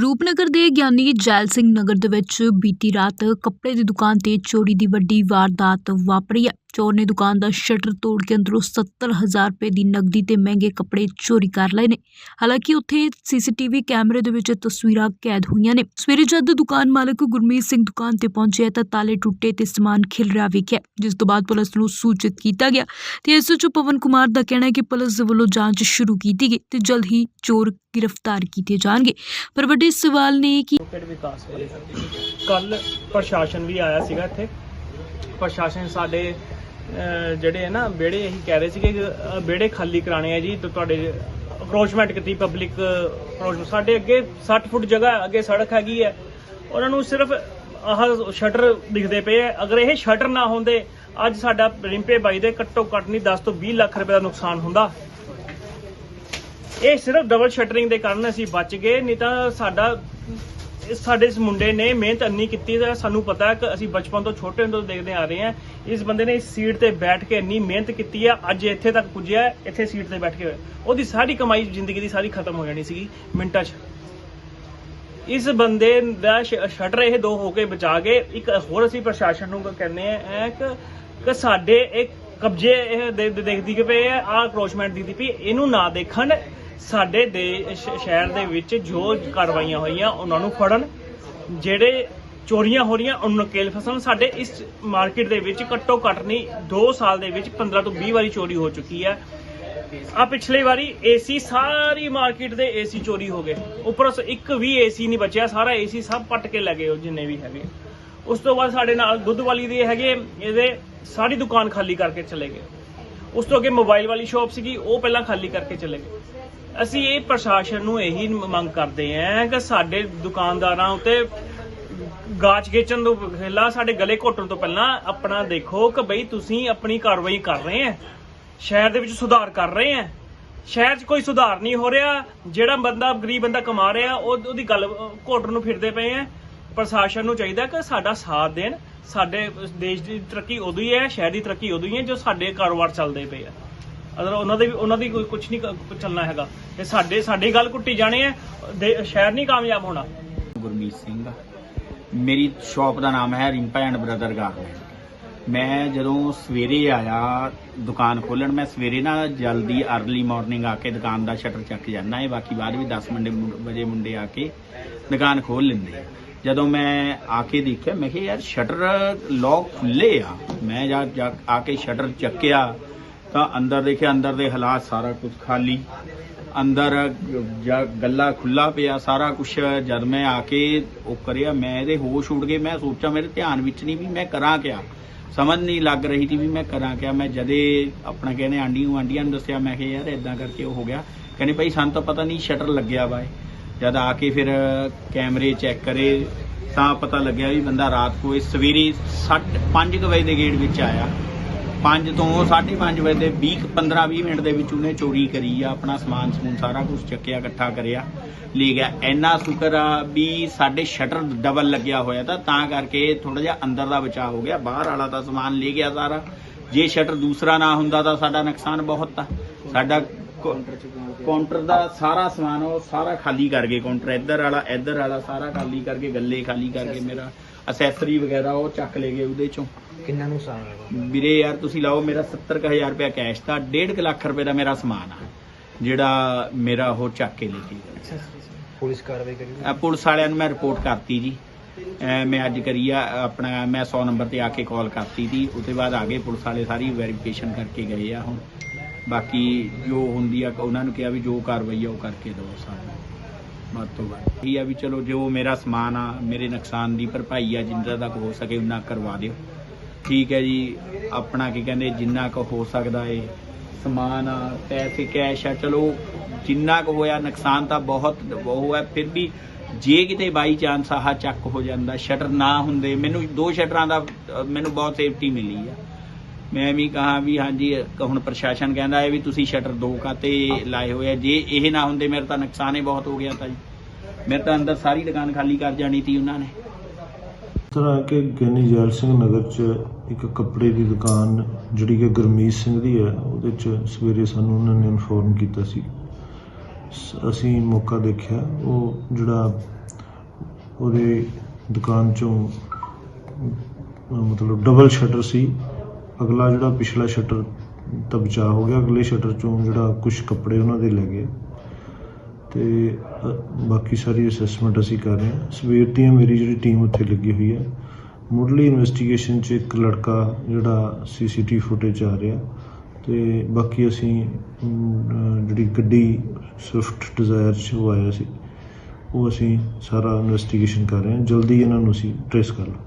ਰੂਪਨਗਰ ਦੇ ਗਿਆਨੀ ਜੈਲ ਸਿੰਘ ਨਗਰ ਦੇ ਵਿੱਚ ਬੀਤੀ ਰਾਤ ਕੱਪੜੇ ਦੀ ਦੁਕਾਨ ਤੇ ਚੋਰੀ ਦੀ ਵੱਡੀ ਵਾਰਦਾਤ ਵਾਪਰੀ ਹੈ। ਚੋਰ ਨੇ ਦੁਕਾਨ ਦਾ ਸ਼ਟਰ ਤੋੜ ਕੇ ਅੰਦਰੋਂ 70000 ਰੁਪਏ ਦੀ ਨਕਦੀ ਤੇ ਮਹਿੰਗੇ ਕੱਪੜੇ ਚੋਰੀ ਕਰ ਲਏ ਨੇ। ਹਾਲਾਂਕਿ ਉੱਥੇ ਸੀਸੀਟੀਵੀ ਕੈਮਰੇ ਦੇ ਵਿੱਚ ਤਸਵੀਰਾਂ ਕੈਦ ਹੋਈਆਂ ਨੇ। ਸਵੇਰੇ ਜਦ ਦੁਕਾਨ ਮਾਲਕ ਗੁਰਮੀਤ ਸਿੰਘ ਦੁਕਾਨ ਤੇ ਪਹੁੰਚਿਆ ਤਾਂ ਤਾਲੇ ਟੁੱਟੇ ਤੇ ਸਮਾਨ ਖਿਲ ਰਿਹਾ ਵੇਖਿਆ, ਜਿਸ ਤੋਂ ਬਾਅਦ ਪੁਲਿਸ ਨੂੰ ਸੂਚਿਤ ਕੀਤਾ ਗਿਆ ਤੇ ਐਸਐਚਓ ਪਵਨ ਕੁਮਾਰ ਦਾ ਕਹਿਣਾ ਹੈ ਕਿ ਪੁਲਿਸ ਵੱਲੋਂ ਜਾਂਚ ਸ਼ੁਰੂ ਕੀਤੀ ਗਈ ਤੇ ਜਲਦ ਹੀ ਚੋਰ ਗ੍ਰਿਫਤਾਰ ਕੀਤੇ ਜਾਣਗੇ। ਪਰ ਵੱਡੇ ਸਵਾਲ ਨੇ ਕਿ ਵਿਕਾਸ ਕੱਲ ਪ੍ਰਸ਼ਾਸਨ ਵੀ ਆਇਆ ਸੀਗਾ ਇੱਥੇ। ਪ੍ਰਸ਼ਾਸਨ ਸਾਡੇ ਜਿਹੜੇ ਹੈ ਨਾ ਵਿਹੜੇ ਇਹੀ ਕਹਿ ਰਹੇ ਸੀਗੇ ਕਿ ਅਹ, ਖਾਲੀ ਕਰਾਣੇ ਆ ਜੀ ਤੁਹਾਡੇ ਅਪਰੋਚਮੈਂਟ ਕੀਤੀ ਪਬਲਿਕ ਅਪਰੋਚ ਸਾਡੇ ਅੱਗੇ 60 ਫੁੱਟ ਜਗ੍ਹਾ ਅੱਗੇ ਸੜਕ ਹੈਗੀ ਹੈ। ਉਹਨਾਂ ਨੂੰ ਸਿਰਫ ਆਹ ਸ਼ਟਰ ਦਿਖਦੇ ਪਏ ਆ। ਅਗਰ ਇਹ ਸ਼ਟਰ ਨਾ ਹੁੰਦੇ ਅੱਜ ਸਾਡਾ ਰਿੰਪੇ ਬਾਈ ਦੇ ਘੱਟੋ ਘੱਟ ਨਹੀਂ 10 ਤੋਂ 20 ਲੱਖ ਰੁਪਏ ਦਾ ਨੁਕਸਾਨ ਹੁੰਦਾ। ਇਹ ਸਿਰਫ ਡਬਲ ਸ਼ਟਰਿੰਗ ਦੇ ਕਾਰਨ ਅਸੀਂ ਬਚ ਗਏ ਨਹੀਂ ਤਾਂ ਸਾਡਾ ਇਹ ਸਾਡੇ ਇਸ ਮੁੰਡੇ ਨੇ ਮਿਹਨਤ ਇੰਨੀ ਕੀਤੀ ਹੈ ਸਾਨੂੰ ਪਤਾ ਹੈ ਕਿ ਅਸੀਂ ਬਚਪਨ ਤੋਂ ਛੋਟੇ ਹੁੰਦੇ ਤੋਂ ਦੇਖਦੇ ਆ ਰਹੇ ਹਾਂ। ਇਸ ਬੰਦੇ ਨੇ ਇਸ ਸੀਟ ਤੇ ਬੈਠ ਕੇ ਇੰਨੀ ਮਿਹਨਤ ਕੀਤੀ ਹੈ, ਅੱਜ ਇੱਥੇ ਤੱਕ ਪੁੱਜਿਆ, ਇੱਥੇ ਸੀਟ ਤੇ ਬੈਠ ਕੇ ਉਹਦੀ ਸਾਰੀ ਕਮਾਈ ਜ਼ਿੰਦਗੀ ਦੀ ਸਾਰੀ ਖਤਮ ਹੋ ਜਾਣੀ ਸੀਗੀ, ਮਿੰਟਾਂ 'ਚ। ਇਸ ਬੰਦੇ ਦਾ ਸ਼ਟਰ ਇਹ ਦੋ ਹੋ ਕੇ ਬਚਾ ਕੇ, ਇੱਕ ਹੋਰ ਅਸੀਂ ਪ੍ਰਸ਼ਾਸਨ ਨੂੰ ਕਹਿੰਦੇ ਆ ਕਿ ਸਾਡੇ ਇੱਕ ਕਬਜ਼ੇ ਇਹ ਦੇਖਦੀ ਕਿ ਪਏ ਆ, ਆਹ ਅਕਰੋਚਮੈਂਟ ਦੀ ਪਈ ਇਹਨੂੰ ਨਾ ਦੇਖਣ ਸਾਡੇ ਦੇ ਸ਼ਹਿਰ ਦੇ ਵਿੱਚ ਜੋ ਕਾਰਵਾਈਆਂ ਹੋਈਆਂ, ਉਹਨਾਂ ਨੂੰ ਫੜਨ। ਜਿਹੜੇ ਚੋਰੀਆਂ ਹੋ ਰਹੀਆਂ, ਉਹਨਾਂ ਨੂੰ ਕੇਲ ਫਸਣ। ਸਾਡੇ ਇਸ ਮਾਰਕੀਟ ਦੇ ਵਿੱਚ ਘੱਟੋ ਘੱਟ ਨਹੀਂ 2 ਸਾਲ ਦੇ ਵਿੱਚ 15 ਤੋਂ 20 ਵਾਰੀ ਚੋਰੀ ਹੋ ਚੁੱਕੀ ਹੈ। ਆ ਪਿਛਲੀ ਵਾਰੀ ਏਸੀ ਸਾਰੀ ਮਾਰਕੀਟ ਦੇ ਏਸੀ ਚੋਰੀ ਹੋ ਗਏ। ਉੱਪਰ ਇੱਕ ਵੀ ਏਸੀ ਨਹੀਂ ਬਚਿਆ, ਸਾਰਾ ਏਸੀ ਸਭ ਪੱਟ ਕੇ ਲੈ ਗਏ ਉਹ ਜਿੰਨੇ ਵੀ ਹੈਗੇ। ਉਸ ਤੋਂ ਬਾਅਦ ਸਾਡੇ ਨਾਲ ਦੁੱਧ ਵਾਲੀ ਦੇ ਹੈਗੇ, ਇਹਦੇ ਸਾਰੀ ਦੁਕਾਨ ਖਾਲੀ ਕਰਕੇ ਚਲੇ ਗਏ। ਉਸ ਤੋਂ ਅੱਗੇ ਮੋਬਾਈਲ ਵਾਲੀ ਸ਼ਾਪ ਸੀਗੀ, ਉਹ ਪਹਿਲਾਂ ਖਾਲੀ ਕਰਕੇ ਚਲੇ ਗਏ। ਅਸੀਂ ਇਹ ਪ੍ਰਸ਼ਾਸਨ ਨੂੰ ਇਹੀ ਮੰਗ ਕਰਦੇ ਆਂ ਕਿ ਸਾਡੇ ਦੁਕਾਨਦਾਰਾਂ ਉੱਤੇ ਗਾਚ ਗੇਚਣ ਤੋਂ ਪਹਿਲਾਂ, ਸਾਡੇ ਗਲੇ ਘੋਟਣ ਤੋਂ ਪਹਿਲਾਂ ਆਪਣਾ ਦੇਖੋ ਕਿ ਬਈ ਤੁਸੀਂ ਆਪਣੀ ਕਾਰਵਾਈ ਕਰ ਰਹੇ ਆ ਸ਼ਹਿਰ ਦੇ ਵਿੱਚ ਸੁਧਾਰ ਕਰ ਰਹੇ ਆ ਸ਼ਹਿਰ 'ਚ ਕੋਈ ਸੁਧਾਰ ਨਹੀਂ ਹੋ ਰਿਹਾ। ਜਿਹੜਾ ਬੰਦਾ, ਗਰੀਬ ਬੰਦਾ ਕਮਾ ਰਿਹਾ, ਉਹ, ਉਹਦੀ ਗੱਲ ਘੋਟਣ ਨੂੰ ਫਿਰਦੇ ਪਏ ਆ ਪ੍ਰਸ਼ਾਸਨ ਨੂੰ ਚਾਹੀਦਾ ਕਿ ਸਾਡਾ ਸਾਥ ਦੇਣ। ਸਾਡੇ ਦੇਸ਼ ਦੀ ਤਰੱਕੀ ਉਦੋਂ ਹੀ ਹੈ, ਸ਼ਹਿਰ ਦੀ ਤਰੱਕੀ ਉਦੋਂ ਹੀ ਹੈ, ਜੋ ਸਾਡੇ ਕਾਰੋਬਾਰ ਚੱਲਦੇ ਪਏ ਆ। ਅਦਰ ਉਹਨਾਂ ਦੇ ਉਹਨਾਂ ਦੀ ਕੋਈ ਕੁਝ ਨਹੀਂ ਚੱਲਣਾ ਹੈਗਾ। ਤੇ ਸਾਡੇ ਸਾਡੀ ਗੱਲ ਕੁੱਟੀ ਜਾਣੀ ਹੈ ਸ਼ਹਿਰ ਨਹੀਂ ਕਾਮਯਾਬ ਹੋਣਾ। ਗੁਰਮੀਤ ਸਿੰਘ ਮੇਰੀ ਸ਼ਾਪ ਦਾ ਨਾਮ ਹੈ ਰਿੰਪਾ ਐਂਡ ਬ੍ਰਦਰ ਗਾਰਮੈਂਟ ਮੈਂ ਜਦੋਂ ਸਵੇਰੇ ਆਇਆ ਦੁਕਾਨ ਖੋਲਣ, ਮੈਂ ਸਵੇਰੇ ਨਾ ਜਲਦੀ अर्ਲੀ ਮਾਰਨਿੰਗ ਆ ਕੇ ਦੁਕਾਨ ਦਾ ਸ਼ਟਰ ਚੱਕ ਜਾਂਦਾ ਹੈ ਬਾਕੀ ਬਾਅਦ ਵੀ 10 ਮਿੰਟ ਵਜੇ ਮੁੰਡੇ ਆ ਕੇ ਦੁਕਾਨ ਖੋਲ ਲੈਂਦੇ ਜਦੋਂ ਮੈਂ ਆ ਕੇ ਦੇਖਿਆ, ਮੈਂ ਕਿਹਾ, ਯਾਰ, ਸ਼ਟਰ ਲੌਕ ਖੁੱਲੇ ਆ। ਮੈਂ ਜਾ ਜਾ ਆ ਕੇ ਸ਼ਟਰ ਚੱਕਿਆ, ਤਾਂ ਅੰਦਰ ਦੇਖਿਆ, ਅੰਦਰ ਦੇ ਹਾਲਾਤ ਸਾਰਾ ਕੁਝ ਖਾਲੀ। ਅੰਦਰ ਜਾਂ ਗੱਲਾ ਖੁੱਲਾ ਪਿਆ, ਸਾਰਾ ਕੁਝ ਜਦ ਮੈਂ ਆ ਕੇ ਉਹ ਕਰਿਆ, ਮੈਂ ਇਹਦੇ ਹੋਸ਼ ਉੱਡ ਗਏ। ਮੈਂ ਸੋਚਿਆ, ਮੇਰੇ ਧਿਆਨ ਵਿੱਚ ਨਹੀਂ ਵੀ ਮੈਂ ਕਰਾਂ ਕਿਆ। ਸਮਝ ਨਹੀਂ ਲੱਗ ਰਹੀ ਸੀ ਵੀ ਮੈਂ ਕਰਾਂ ਕਿਆ। ਮੈਂ ਜਦੇ ਆਪਣਾ ਕਹਿੰਦੇ ਆਂਡੀ ਨੂੰ ਆਂਡੀਆਂ ਨੂੰ ਦੱਸਿਆ, ਮੈਂ ਕਿਹਾ, ਯਾਰ ਇਦਾਂ ਕਰਕੇ ਉਹ ਹੋ ਗਿਆ। ਕਹਿੰਦੇ, ਭਾਈ, ਸਾਨੂੰ ਤਾਂ ਪਤਾ ਨਹੀਂ, ਸ਼ਟਰ ਲੱਗਿਆ ਵਾ ਇਹ। ਜਦ ਆ ਕੇ ਫਿਰ ਕੈਮਰੇ ਚੈੱਕ ਕਰੇ ਤਾਂ ਪਤਾ ਲੱਗਿਆ ਵੀ ਬੰਦਾ ਰਾਤ ਕੋਈ ਸਵੇਰੇ 5 ਵਜੇ ਦੇ ਗੇਟ ਵਿੱਚ ਆਇਆ। 5 ਤੋਂ 5:30 ਵਜੇ ਦੇ 20 15 20 ਮਿੰਟ ਦੇ ਵਿੱਚ ਉਹਨੇ ਚੋਰੀ ਕਰੀ ਆ, ਆਪਣਾ ਸਮਾਨ ਸਮੂਨ ਸਾਰਾ ਕੁਝ ਚੱਕਿਆ, ਇਕੱਠਾ ਕਰਿਆ। ਲੈ ਗਿਆ। ਇੰਨਾ ਸ਼ੁਕਰ ਆ ਵੀ ਸਾਡੇ ਸ਼ਟਰ ਡਬਲ ਲੱਗਿਆ ਹੋਇਆ ਤਾਂ ਤਾਂ ਕਰਕੇ ਥੋੜਾ ਜਿਹਾ ਅੰਦਰ ਦਾ ਬਚਾਅ ਹੋ ਗਿਆ। ਬਾਹਰ ਵਾਲਾ ਤਾਂ ਸਮਾਨ ਲੈ ਗਿਆ ਸਾਰਾ। ਜੇ ਸ਼ਟਰ ਦੂਸਰਾ ਨਾ ਹੁੰਦਾ ਤਾਂ ਸਾਡਾ ਨੁਕਸਾਨ ਬਹੁਤ ਆ। ਸਾਡਾ ਕਾਊਂਟਰ ਦਾ ਸਾਰਾ ਸਮਾਨ ਉਹ ਸਾਰਾ ਖਾਲੀ ਕਰ ਗਏ ਕਾਊਂਟਰ ਇੱਧਰ ਵਾਲਾ ਇੱਧਰ ਵਾਲਾ ਸਾਰਾ ਖਾਲੀ ਕਰਕੇ ਗੱਲੇ ਖਾਲੀ ਕਰਕੇ ਮੇਰਾ ਅਸੈਸਰੀ ਵਗੈਰਾ ਉਹ ਚੱਕ ਲੈ ਗਏ ਉਹਦੇ ਚੋਂ। ਕਿੰਨਾ ਨੁਕਸਾਨ ਹੋਇਆ ਵੀਰੇ ਯਾਰ ਤੁਸੀਂ ਲਾਓ ਮੇਰਾ 70000 ਰੁਪਇਆ ਕੈਸ਼ ਤਾਂ 1.5 ਲੱਖ ਰੁਪਏ ਦਾ ਮੇਰਾ ਸਮਾਨ ਆ ਜਿਹੜਾ ਮੇਰਾ ਉਹ ਚੱਕ ਕੇ ਲੈ ਗਏ ਪੁਲਿਸ ਕਾਰਵਾਈ ਕਰੀ ਪੁਲਿਸ ਵਾਲਿਆਂ ਨੂੰ ਮੈਂ ਰਿਪੋਰਟ ਕਰਤੀ ਜੀ। ਮੈਂ ਅੱਜ ਕਰੀ ਆ ਆਪਣਾ ਮੈਂ 100 ਨੰਬਰ ਤੇ ਆ ਕੇ ਕਾਲ ਕਰਤੀ ਸੀ ਉਹਦੇ ਬਾਅਦ ਆ ਗਏ ਪੁਲਿਸ ਵਾਲੇ ਸਾਰੀ ਵੈਰੀਫਿਕੇਸ਼ਨ ਕਰਕੇ ਗਏ ਆ ਹੁਣ। ਬਾਕੀ ਜੋ ਹੁੰਦੀ ਆ, ਉਹਨਾਂ ਨੂੰ ਕਿਹਾ ਵੀ ਜੋ ਕਾਰਵਾਈ ਆ, ਉਹ ਕਰਕੇ ਦਿਓ ਸਾਨੂੰ ਵੱਧ ਤੋਂ ਵੱਧ ਇਹ ਆ ਵੀ ਚਲੋ, ਜੋ ਮੇਰਾ ਸਮਾਨ ਆ, ਮੇਰੇ ਨੁਕਸਾਨ ਦੀ ਭਰਪਾਈ ਆ, ਜਿੰਨਾ ਤੱਕ ਹੋ ਸਕੇ ਉਨਾ ਕਰਵਾ ਦਿਓ। ਠੀਕ ਹੈ ਜੀ, ਆਪਣਾ ਕੀ ਕਹਿੰਦੇ, ਜਿੰਨਾ ਕੁ ਹੋ ਸਕਦਾ ਏ, ਸਮਾਨ ਆ, ਪੈਸੇ ਕੈਸ਼ ਆ, ਚਲੋ, ਜਿੰਨਾ ਕੁ ਹੋਇਆ ਨੁਕਸਾਨ ਤਾਂ ਬਹੁਤ ਉਹ ਹੈ ਫਿਰ ਵੀ ਜੇ ਕਿਤੇ ਬਾਈ ਚਾਂਸ ਆਹ ਚੱਕ ਹੋ ਜਾਂਦਾ ਸ਼ਟਰ ਨਾ ਹੁੰਦੇ, ਮੈਨੂੰ ਦੋ ਸ਼ਟਰਾਂ ਦਾ, ਮੈਨੂੰ ਬਹੁਤ ਸੇਫਟੀ ਮਿਲੀ ਆ। ਮੈਂ ਵੀ ਕਹਾ ਵੀ ਹਾਂਜੀ ਹੁਣ ਪ੍ਰਸ਼ਾਸਨ ਕਹਿੰਦਾ ਹੈ ਵੀ ਤੁਸੀਂ ਸ਼ਟਰ ਦੋ ਕਾਤੇ ਲਾਏ ਹੋਏ ਆ। ਜੇ ਇਹ ਨਾ ਹੁੰਦੇ, ਮੇਰੇ ਤਾਂ ਨੁਕਸਾਨ ਹੀ ਬਹੁਤ ਹੋ ਗਿਆ ਤਾਂ ਜੀ। ਮੇਰੇ ਤਾਂ ਅੰਦਰ ਸਾਰੀ ਦੁਕਾਨ ਖਾਲੀ ਕਰ ਜਾਣੀ ਸੀ ਉਹਨਾਂ ਨੇ। ਇਸ ਤਰ੍ਹਾਂ ਕਿ ਗਿਆਨੀ ਜੈਲ ਸਿੰਘ ਨਗਰ 'ਚ ਇੱਕ ਕੱਪੜੇ ਦੀ ਦੁਕਾਨ, ਜਿਹੜੀ ਕਿ ਗੁਰਮੀਤ ਸਿੰਘ ਦੀ ਹੈ, ਉਹਦੇ 'ਚ ਸਵੇਰੇ ਸਾਨੂੰ ਉਹਨਾਂ ਨੇ ਇਨਫੋਰਮ ਕੀਤਾ ਸੀ। ਅਸੀਂ ਮੌਕਾ ਦੇਖਿਆ, ਉਹ ਜਿਹੜਾ ਉਹਦੇ ਦੁਕਾਨ ਚੋਂ ਮਤਲਬ ਡਬਲ ਸ਼ਟਰ ਸੀ। ਅਗਲਾ ਜਿਹੜਾ ਪਿਛਲਾ ਸ਼ਟਰ ਤਾਂ ਬਚਾ ਹੋ ਗਿਆ, ਅਗਲੇ ਸ਼ਟਰ ਚੋਂ ਜਿਹੜਾ ਕੁਝ ਕੱਪੜੇ ਉਹਨਾਂ ਦੇ ਲੈ ਗਏ। ਤੇ ਬਾਕੀ ਸਾਰੀ ਅਸੈਸਮੈਂਟ ਅਸੀਂ ਕਰ ਰਹੇ ਹਾਂ। ਸਵੇਰ ਦੀ ਮੇਰੀ ਜਿਹੜੀ ਟੀਮ ਉੱਥੇ ਲੱਗੀ ਹੋਈ ਹੈ। ਮੁੱਢਲੀ ਇਨਵੈਸਟੀਗੇਸ਼ਨ 'ਚ ਇੱਕ ਲੜਕਾ ਜਿਹੜਾ ਸੀਸੀਟੀਵੀ ਫੁਟੇਜ ਆ ਰਿਹਾ। ਤੇ ਬਾਕੀ ਅਸੀਂ ਜਿਹੜੀ ਗੱਡੀ ਸਵਿਫਟ ਡਿਜ਼ਾਇਰ 'ਚ ਉਹ ਆਇਆ ਸੀ। ਉਹ ਅਸੀਂ ਸਾਰਾ ਇਨਵੈਸਟੀਗੇਸ਼ਨ ਕਰ ਰਹੇ ਹਾਂ। ਜਲਦੀ ਇਹਨਾਂ ਨੂੰ ਅਸੀਂ ਟ੍ਰੇਸ ਕਰ ਲਵਾਂਗੇ।